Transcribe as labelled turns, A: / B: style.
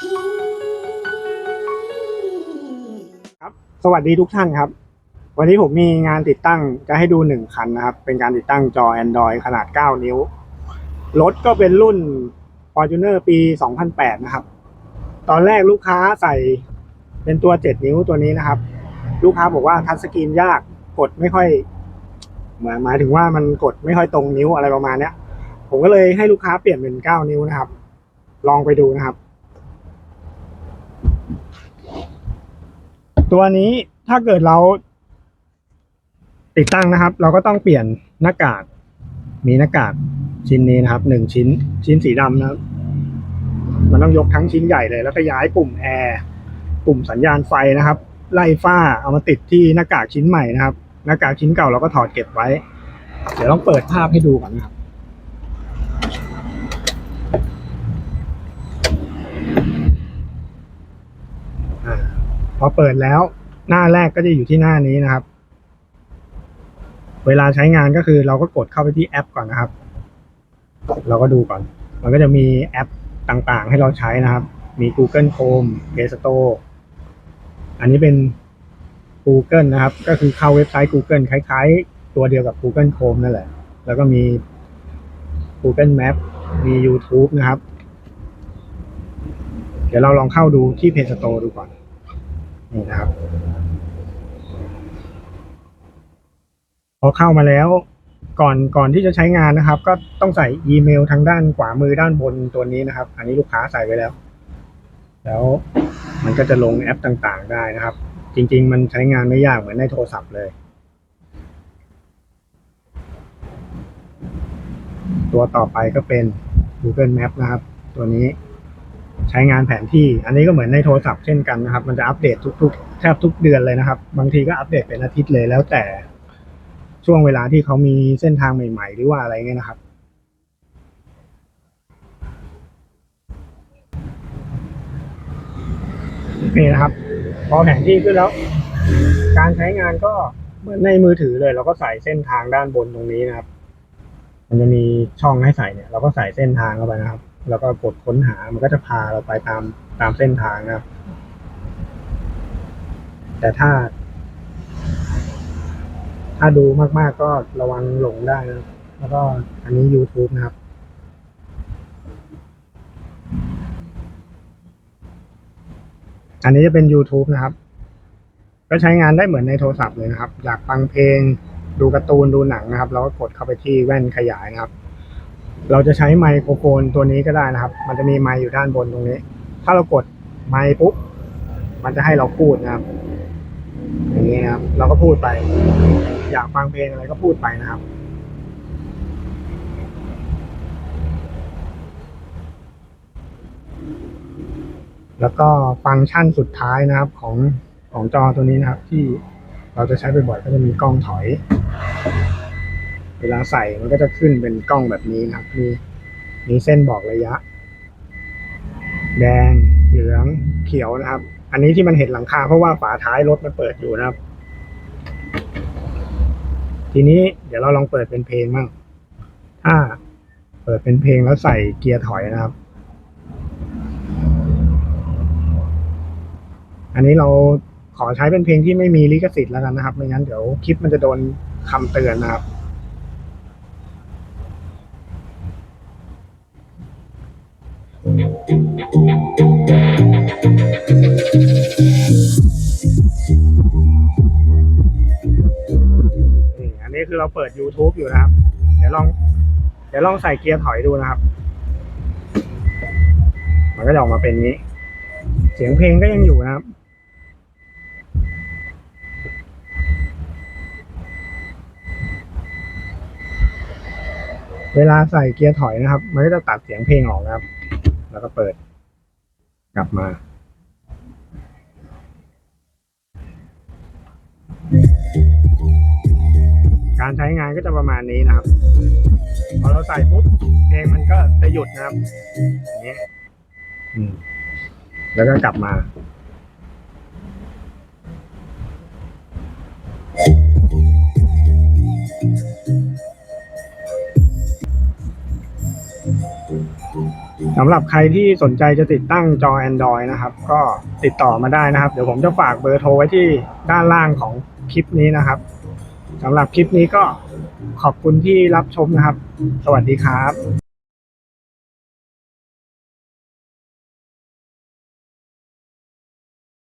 A: ครับสวัสดีทุกท่านครับ วันนี้ผมมีงานติดตั้งจะให้ดูหนึ่งคันนะครับ เป็นการติดตั้งจอ Android ขนาด 9 นิ้ว รถก็เป็นรุ่น Fortuner ปี 2008 นะครับ ตอนแรกลูกค้าใส่เป็นตัว 7 นิ้วตัวนี้นะครับ ลูกค้าบอกว่าทัชสกรีนยากกดไม่ค่อยหมายหมายถึงว่ามันกดไม่ค่อยตรงนิ้วอะไรประมาณเนี้ย ผมก็เลยให้ลูกค้าเปลี่ยนเป็น 9 นิ้วนะครับ ลองไปดูนะครับ ตัวนี้ถ้าเกิดเรา ติดตั้งนะครับ เราก็ต้องเปลี่ยนหน้ากาก มีหน้ากากชิ้นนี้นะครับหนึ่งชิ้นชิ้นสีดำนะครับ มันต้องยกทั้งชิ้นใหญ่เลย แล้วก็ย้ายปุ่มแอร์ปุ่มสัญญาณไฟนะครับ ไล่ฝ้าเอามาติดที่หน้ากากชิ้นใหม่นะครับ หน้ากากชิ้นเก่าเราก็ถอดเก็บไว้ เดี๋ยวต้องเปิดภาพให้ดูก่อนนะครับ พอเปิดแล้วหน้าแรกก็จะอยู่ที่หน้านี้นะครับ เวลาใช้งานก็คือเราก็กดเข้าไปที่แอปก่อนนะครับ เราก็ดูก่อน มันก็จะมีแอปต่างๆ ให้เราใช้นะครับ มี Google Chrome Play Store อันนี้เป็น Google นะครับ ก็คือเข้าเว็บไซต์ Google คล้ายๆ ตัวเดียวกับ Google Chrome นั่นแหละ แล้วก็มี Google Map มี YouTube นะครับ เดี๋ยวเราลองเข้าดูที่ Play Store ดูก่อน นี่นะครับ พอเข้ามาแล้ว ก่อนก่อนที่จะใช้งานนะครับ ก็ต้องใส่อีเมลทางด้านขวามือด้านบนตัวนี้นะครับ อันนี้ลูกค้าใส่ไว้แล้ว แล้วมันก็จะลงแอปต่างๆได้นะครับ จริง ๆ มันใช้งานไม่ยากเหมือนในโทรศัพท์เลย ตัวต่อไปก็เป็น Google Map นะครับ ตัวนี้ ใช้งานแผนที่ อันนี้ก็เหมือนในโทรศัพท์เช่นกันนะครับ มันจะอัปเดตทุกๆ แทบทุกเดือนเลยนะครับ บางทีก็อัปเดตเป็นอาทิตย์เลยแล้วแต่ช่วงเวลาที่เขามีเส้นทางใหม่ ๆ หรือว่าอะไรเงี้ยนะครับโอเคนะครับ พอแผนที่ขึ้นแล้ว การใช้งานก็เหมือนในมือถือเลย เราก็ใส่เส้นทางด้านบนตรงนี้นะครับ มันจะมีช่องให้ใส่เนี่ย เราก็ใส่เส้นทางเข้าไปนะครับ แล้วก็กดค้นหามันก็จะพาเราไปตามตามเส้นทางนะครับ แต่ถ้า ถ้าดูมากๆก็ระวังหลงได้นะแล้วก็อันนี้ YouTube นะครับ อันนี้จะเป็น YouTube นะครับ ก็ใช้งานได้เหมือนในโทรศัพท์เลยนะครับ อยากฟังเพลง ดูการ์ตูน ดูหนังนะครับ เราก็กดเข้าไปที่แว่นขยายนะครับ เราจะใช้ไมโครโฟนตัวนี้ก็ได้นะครับ มันจะมีไมค์อยู่ด้านบนตรงนี้ ถ้าเรากดไมค์ปุ๊บ มันจะให้เราพูดนะครับ อย่างนี้ครับ เราก็พูดไป อยากฟังเพลงอะไรก็พูดไปนะครับ แล้วก็ฟังก์ชันสุดท้ายนะครับของของจอตัวนี้นะครับ ที่เราจะใช้บ่อยๆก็จะมีกล้องถอย เวลาใส่มันก็จะขึ้นเป็นกล้องแบบนี้นะครับ มีมีเส้นบอกระยะ แดงเหลืองเขียวนะครับ อันนี้ที่มันเห็นหลังคาเพราะว่าฝาท้ายรถมันเปิดอยู่นะครับ ทีนี้เดี๋ยวเราลองเปิดเป็นเพลงบ้างถ้าเปิดเป็นเพลงแล้วใส่เกียร์ถอยนะครับ อันนี้เราขอใช้เป็นเพลงที่ไม่มีลิขสิทธิ์แล้วกันนะครับ ไม่งั้นเดี๋ยวคลิปมันจะโดนคำเตือนนะครับ นี่อันนี้คือเราเปิด YouTube อยู่นะครับ เดี๋ยวลอง เดี๋ยวลองใส่เกียร์ถอยดูนะครับ มันก็จะออกมาเป็นนี้ เสียงเพลงก็ยังอยู่นะครับเวลาใส่เกียร์ถอยนะครับ มันก็จะตัดเสียงเพลงออกนะครับ แล้วก็เปิด กลับมา การใช้งานก็จะประมาณนี้นะครับ พอเราใส่ปุ๊บเพลงมันก็จะหยุดนะครับอย่างนี้ยแล้วก็กลับมา สำหรับใครที่สนใจจะติดตั้งจอ Android นะครับ ก็ติดต่อมาได้นะครับ เดี๋ยวผมจะฝากเบอร์โทรไว้ที่ด้านล่างของคลิปนี้นะครับสำหรับคลิปนี้ก็ขอบคุณที่รับชมนะครับ สวัสดีครับ